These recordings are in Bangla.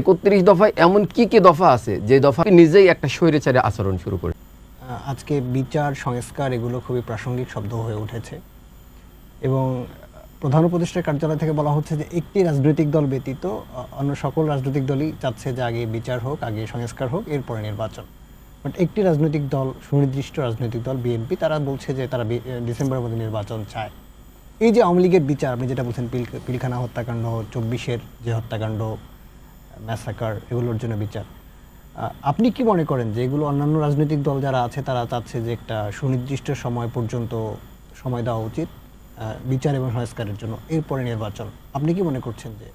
একত্রিশ দফায় এমন কি কি দফা আছে? যে দফা নিজেই একটা স্বৈরাচারী আচরণ শুরু করে আজকে বিচার, সংস্কার এগুলো খুবই প্রাসঙ্গিক শব্দ হয়ে উঠেছে। এবং প্রধান উপদেষ্টার কার্যালয় থেকে বলা হচ্ছে যে একটি রাজনৈতিক দল ব্যতীত অন্য সকল রাজনৈতিক দলই চাচ্ছে যে আগে বিচার হোক, আগে সংস্কার হোক, এরপরে নির্বাচন। বাট একটি রাজনৈতিক দল, সুনির্দিষ্ট রাজনৈতিক দল, বিএনপি, তারা বলছে যে তারা ডিসেম্বরের মধ্যে নির্বাচন চায়। এই যে আওয়ামী লীগের বিচার, আপনি যেটা বলছেন পিলখানা হত্যাকাণ্ড, চব্বিশের যে হত্যাকাণ্ড ম্যাসাকার এগুলোর জন্য বিচার। আপনি কি মনে করেন যে এগুলো অন্যান্য রাজনৈতিক দল যারা আছে, তারা চাচ্ছে যে একটা সুনির্দিষ্ট সময় পর্যন্ত সময় দেওয়া উচিত বিচার এবং সংস্কারের জন্য এরপরে নির্বাচন? আপনি কি মনে করছেন যে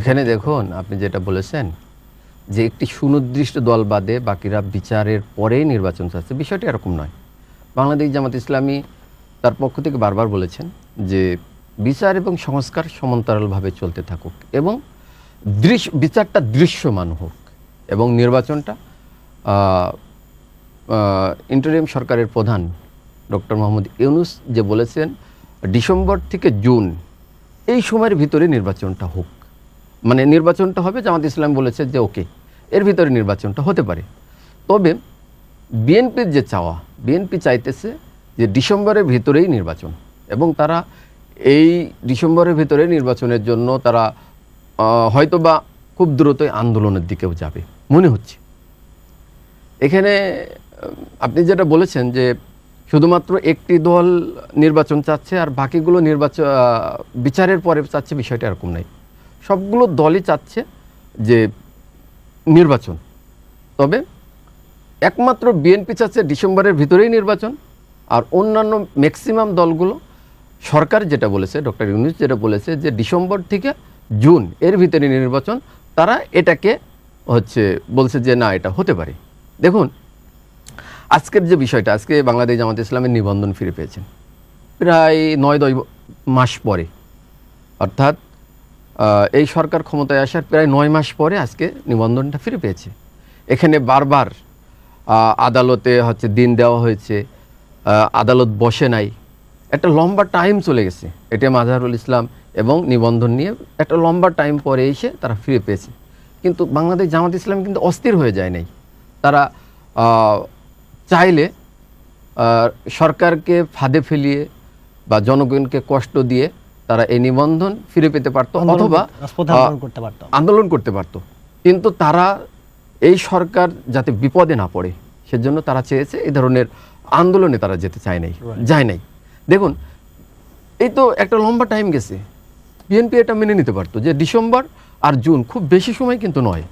এখানে দেখুন, আপনি যেটা বলেছেন, যে একটি সুনির্দিষ্ট দল বাদে বাকিরা বিচারের পরেই নির্বাচন চাচ্ছে, বিষয়টি এরকম নয়। বাংলাদেশ জামাত ইসলামী তার পক্ষ থেকে বারবার বলেছেন যে বিচার এবং সংস্কার সমান্তরালভাবে চলতে থাকুক এবং দৃশ্য, বিচারটা দৃশ্যমান হোক এবং নির্বাচনটা ইন্টারিম সরকারের প্রধান ডক্টর মোহাম্মদ ইউনুস যে বলেছেন, ডিসেম্বর থেকে জুন, এই সময়ের ভিতরে নির্বাচনটা হোক। মানে নির্বাচনটা হবে জামাত ইসলাম বলেছে যে ওকে, এর ভিতরে নির্বাচনটা হতে পারে। তবে বিএনপির যে চাওয়া, বিএনপি চাইতেছে যে ডিসেম্বরের ভিতরেই নির্বাচন এবং তারা এই ডিসেম্বরের ভিতরে নির্বাচনের জন্য তারা হয়তোবা খুব দ্রুতই আন্দোলনের দিকেও যাবে। মনে হচ্ছে। এখানে আপনি যেটা বলেছেন যে শুধুমাত্র একটি দল নির্বাচন চাচ্ছে আর বাকিগুলো নির্বাচন বিচারের পরে চাচ্ছে, বিষয়টা এরকম নাই। সবগুলো দলই চাচ্ছে যে নির্বাচন। তবে একমাত্র বিএনপি চাচ্ছে ডিসেম্বরের ভিতরেই নির্বাচন আর অন্যান্য ম্যাক্সিমাম দলগুলো সরকার যেটা বলেছে, ডক্টর ইউনুস যেটা বলেছে যে ডিসেম্বর থেকে জুন এর ভিতরে নির্বাচন, তারা এটাকে হচ্ছে বলছে যে না, এটা হতে পারে। দেখুন, আজকের যে বিষয়টা, আজকে বাংলাদেশ জামাত ইসলামের নিবন্ধন ফিরে পেয়েছেন প্রায় নয় দশ মাস পরে। অর্থাৎ এই সরকার ক্ষমতায় আসার প্রায় নয় মাস পরে আজকে নিবন্ধনটা ফিরে পেয়েছে। এখানে বারবার আদালতে হচ্ছে দিন দেওয়া হয়েছে আদালত বসে নাই। একটা লম্বা টাইম চলে গেছে। এটা মাজারুল ইসলাম এবং নিবন্ধন নিয়ে একটা লম্বা টাইম পরে এসে তারা ফিরে পেয়েছে। কিন্তু বাংলাদেশ জামাত ইসলাম কিন্তু অস্থির হয়ে যায় নাই। তারা চাইলে সরকারকে ফাঁদে ফেলিয়ে বা জনগণকে কষ্ট দিয়ে তারা এই নিবন্ধন ফিরে পেতে পারতো অথবা আন্দোলন করতে পারতো। আন্দোলন করতে পারতো। কিন্তু তারা এই সরকার যাতে বিপদে না পড়ে সেজন্য তারা চেয়েছে এই ধরনের আন্দোলনে তারা যেতে চায় নাই যায় নাই। দেখুন এই তো একটা লম্বা টাইম গেছে। বিএনপি এটা মেনে নিতে পারতো যে ডিসেম্বর আর জুন খুব বেশি সময় কিন্তু নয়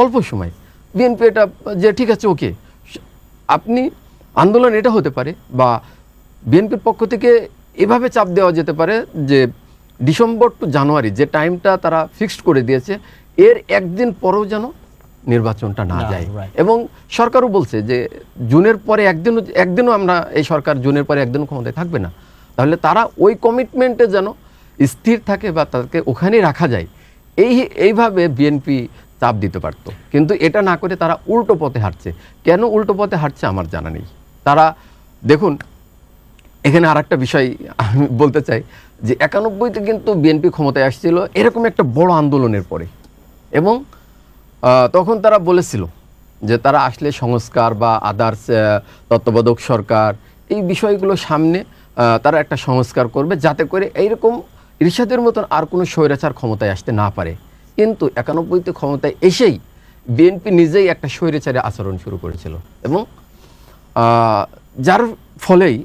অল্প সময়। বিএনপি এটা যে ঠিক আছে ওকে। আপনি আন্দোলন এটা হতে পারে বা বিএনপির পক্ষ থেকে এভাবে চাপ দেওয়া যেতে পারে যে ডিসেম্বর টু জানুয়ারি যে টাইমটা তারা ফিক্সড করে দিয়েছে এর একদিন পরেও যেন নির্বাচনটা না যায়। এবং সরকারও বলছে যে জুনের পরে একদিনও একদিনও আমরা এই সরকার জুনের পরে একদিনও ক্ষমতায় থাকবে না। তাহলে তারা ওই কমিটমেন্টে যেন স্থির থাকে বা তাদেরকে ওখানেই রাখা যায়। এই, এইভাবে বিএনপি চাপ দিতে পারতো। কিন্তু এটা না করে তারা উল্টো পথে হাঁটছে। কেন উল্টো পথে হাঁটছে আমার জানা নেই। তারা, দেখুন, এখানে আর একটা বিষয় আমি বলতে চাই যে একানব্বইতে কিন্তু বিএনপি ক্ষমতায় আসছিল এরকম একটা বড় আন্দোলনের পরে। এবং তখন তারা বলেছিল যে তারা আসলে সংস্কার বা আদার্স তত্ত্বাবধায়ক সরকার এই বিষয়গুলো সামনে তারা একটা সংস্কার করবে যাতে করে এইরকম ইরশাদের মতন আর কোনো স্বৈরাচার ক্ষমতায় আসতে না পারে। কিন্তু একানব্বইতে ক্ষমতায় এসেই বিএনপি নিজেই একটা স্বৈরাচারী আচরণ শুরু করেছিল এবং যার ফলেই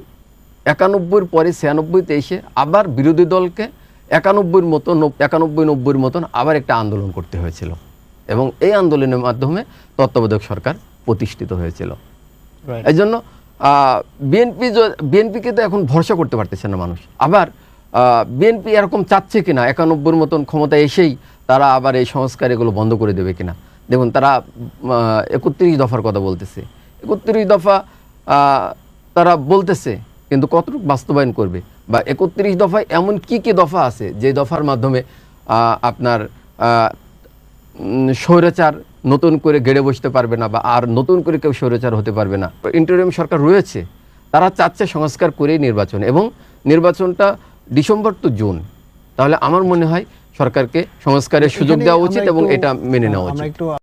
একানব্বইয়ের পরে ছিয়ানব্বইতে এসে আবার বিরোধী দলকে একানব্বইয়ের মতো একানব্বই নব্বইয়ের মতন আবার একটা আন্দোলন করতে হয়েছিল এবং এই আন্দোলনের মাধ্যমে তত্ত্বাবধায়ক সরকার প্রতিষ্ঠিত হয়েছিল। এই জন্য বিএনপি বিএনপিকে তো এখন ভরসা করতে পারতেছে না মানুষ। আবার বিএনপি এরকম চাচ্ছে কিনা, একানব্বইয়ের মতন ক্ষমতায় এসেই তারা আবার এই সংস্কার এগুলো বন্ধ করে দেবে কিনা? দেখুন, তারা একত্রিশ দফার কথা বলতেছে। একত্রিশ দফা তারা বলতেছে, কিন্তু কতটুকু বাস্তবায়ন করবে? বা একত্রিশ দফায় এমন কি কি দফা আছে যে দফার মাধ্যমে আপনার স্বৈরাচার নতুন করে গেড়ে বসতে পারবে না বা আর নতুন করে কেউ স্বৈরাচার হতে পারবে না? ইন্টারিয়াম সরকার রয়েছে, তারা চাচ্ছে সংস্কার করেই নির্বাচন এবং নির্বাচনটা ডিসেম্বর তো জুন। তাহলে আমার মনে হয় সরকারকে সংস্কারের সুযোগ দেওয়া উচিত এবং এটা মেনে নেওয়া উচিত।